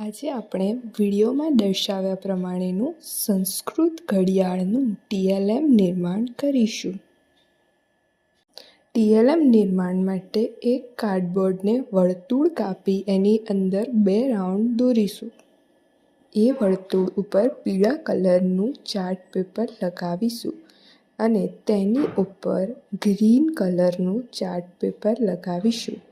આજે આપણે વિડીયોમાં દર્શાવ્યા પ્રમાણેનું સંસ્કૃત ઘડિયાળનું ટીએલએમ નિર્માણ કરીશું. ટીએલએમ નિર્માણ માટે એક કાર્ડબોર્ડને વર્તુળ કાપી એની અંદર બે રાઉન્ડ દોરીશું. એ વર્તુળ ઉપર પીળા કલરનું ચાર્ટ પેપર લગાવીશું અને તેની ઉપર ગ્રીન કલરનું ચાર્ટ પેપર લગાવીશું.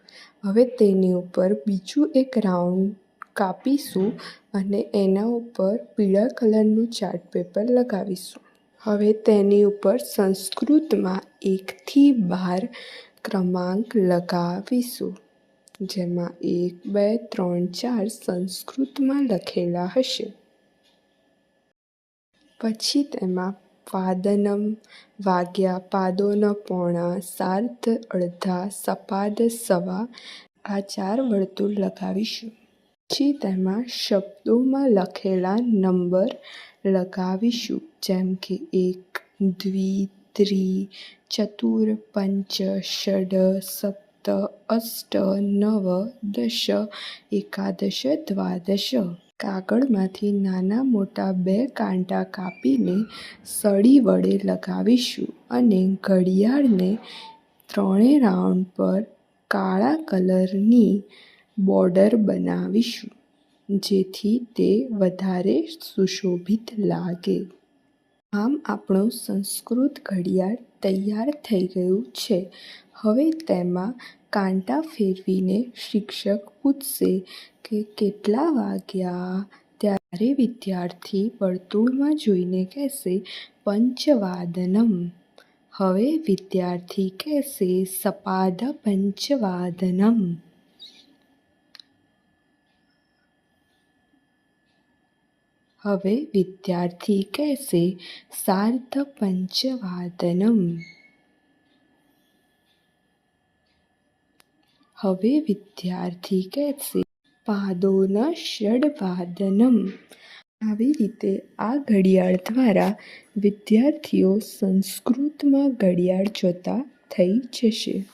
હવે તેની ઉપર બીજું એક રાઉન્ડ કાપીશું અને એના ઉપર પીળા કલરનું ચાર્ટ પેપર લગાવીશું. હવે તેની ઉપર સંસ્કૃતમાં એકથી બાર ક્રમાંક લગાવીશું, જેમાં એક, બે, ત્રણ, ચાર સંસ્કૃતમાં લખેલા હશે. પછી તેમાં પાદનમ વાગ્યા પાદોન પોણા, સાર્ધ, અડધા, સપાદ, સવા આ ચાર વર્તુળ લગાવીશું. પછી તેમાં શબ્દોમાં લખેલા નંબર લગાવીશું. જેમ કે એક, દ્વિ, ત્રિ, ચતુર, પંચ ષડ સપ્ત, અષ્ટ, નવ, દશ, એકાદશ, દ્વાદશ. કાગળમાંથી નાના મોટા બે કાંટા કાપીને સળી વડે લગાવીશું અને ઘડિયાળને ત્રણે રાઉન્ડ પર કાળા કલરની બોર્ડર બનાવીશું, જેથી તે વધારે સુશોભિત લાગે. આમ આપણું સંસ્કૃત ઘડિયાળ તૈયાર થઈ ગયું છે. હવે તેમાં કાંટા ફેરવીને શિક્ષક પૂછશે કે કેટલા વાગ્યા ત્યારે વિદ્યાર્થી વર્તુળમાં જોઈને કહેશે, પંચવાદનમ. હવે વિદ્યાર્થી કહેશે, સપાદ પંચવાદનમ. હવે વિદ્યાર્થી કહેશે સાર્ધ પંચવાદનમ. હવે વિદ્યાર્થી કહેશે, પાદોન ષડવાદનમ. આવી રીતે આ ઘડિયાળ દ્વારા વિદ્યાર્થીઓ સંસ્કૃતમાં ઘડિયાળ જોતા થઈ જશે.